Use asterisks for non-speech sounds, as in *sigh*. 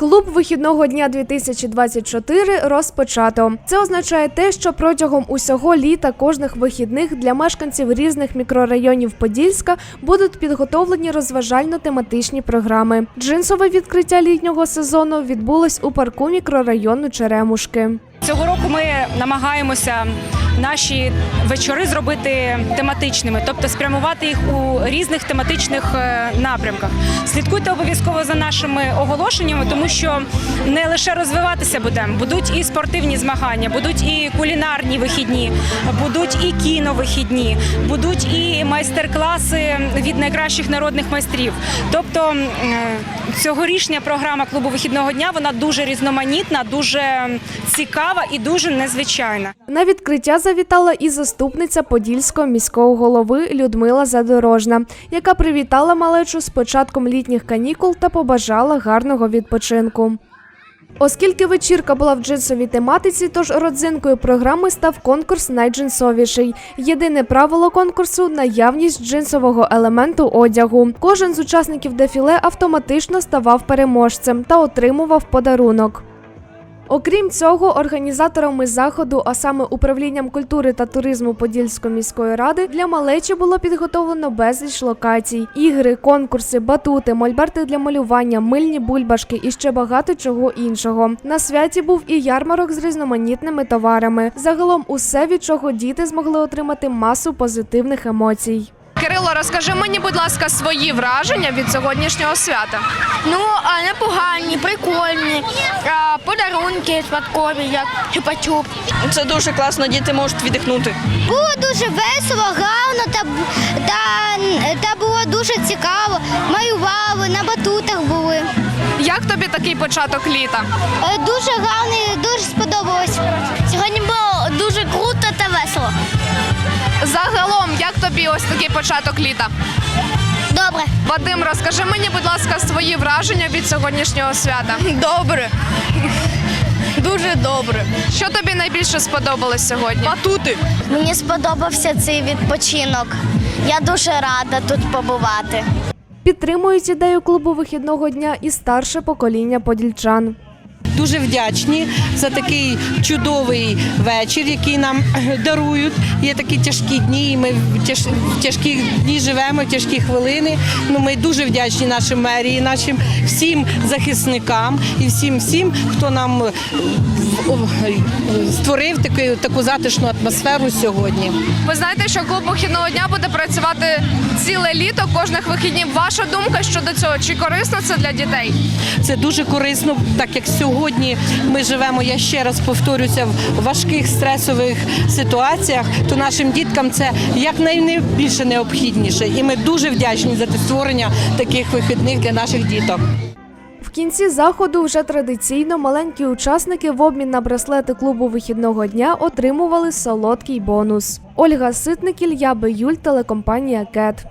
Клуб вихідного дня 2024 розпочато. Це означає те, що протягом усього літа кожних вихідних для мешканців різних мікрорайонів Подільська будуть підготовлені розважально-тематичні програми. Джинсове відкриття літнього сезону відбулось у парку мікрорайону Черемушки. Цього року ми намагаємося наші вечори зробити тематичними, тобто спрямувати їх у різних тематичних е, напрямках. Слідкуйте обов'язково за нашими оголошеннями, тому що не лише розвиватися будемо, будуть і спортивні змагання, будуть і кулінарні вихідні, будуть і кіновихідні, будуть і майстер-класи від найкращих народних майстрів. Тобто е, цьогорічня програма клубу вихідного дня вона дуже різноманітна, дуже цікава і дуже незвичайна. На відкриття завітала і заступниця подільського міського голови Людмила Задорожна, яка привітала малечу з початком літніх канікул та побажала гарного відпочинку. Оскільки вечірка була в джинсовій тематиці, тож родзинкою програми став конкурс найджинсовіший. Єдине правило конкурсу наявність джинсового елементу одягу. Кожен з учасників дефіле автоматично ставав переможцем та отримував подарунок. Окрім цього, організаторами заходу, а саме управлінням культури та туризму Подільської міської ради, для малечі було підготовлено безліч локацій: ігри, конкурси, батути, мольберти для малювання, мильні бульбашки і ще багато чого іншого. На святі був і ярмарок з різноманітними товарами. Загалом, усе від чого діти змогли отримати масу позитивних емоцій. Кирило, розкажи мені, будь ласка, свої враження від сьогоднішнього свята. Ну, а непогані, прикольні, а, подарунки спадкові, як чупа-чуп. Це дуже класно, діти можуть віддихнути. Було дуже весело, гарно та, та, та було дуже цікаво. Малювали, на батутах були. Як тобі такий початок літа? Е, Дуже гарний, як тобі ось такий початок літа? Добре. Вадим, розкажи мені, будь ласка, свої враження від сьогоднішнього свята. Добре. Дуже добре. Що тобі найбільше сподобалось сьогодні? Батути. Мені сподобався цей відпочинок. Я дуже рада тут побувати. Підтримують ідею клубу вихідного дня і старше покоління подільчан. Дуже вдячні за такий чудовий вечір, який нам *clears throat* дарують. Є такі тяжкі дні. і Ми в тяжкі дні живемо, в тяжкі хвилини. Ну ми дуже вдячні нашій мерії, нашим всім захисникам і всім всім, хто нам е, створив таку, таку затишну атмосферу сьогодні. Ви знаєте, що клуб вихідного дня буде працювати ціле літо, кожних вихіднів. Ваша думка щодо цього? Чи корисно це для дітей? Це дуже корисно, так як сьогодні ми живемо, я ще раз повторюся, в важких стресових ситуаціях, то нашим діткам це якнайбільше необхідніше. І ми дуже вдячні за те створення таких вихідних для наших діток. В кінці заходу вже традиційно маленькі учасники в обмін на браслети клубу вихідного дня отримували солодкий бонус. Ольга Ситник, Ілья Биюль, телекомпанія Кет.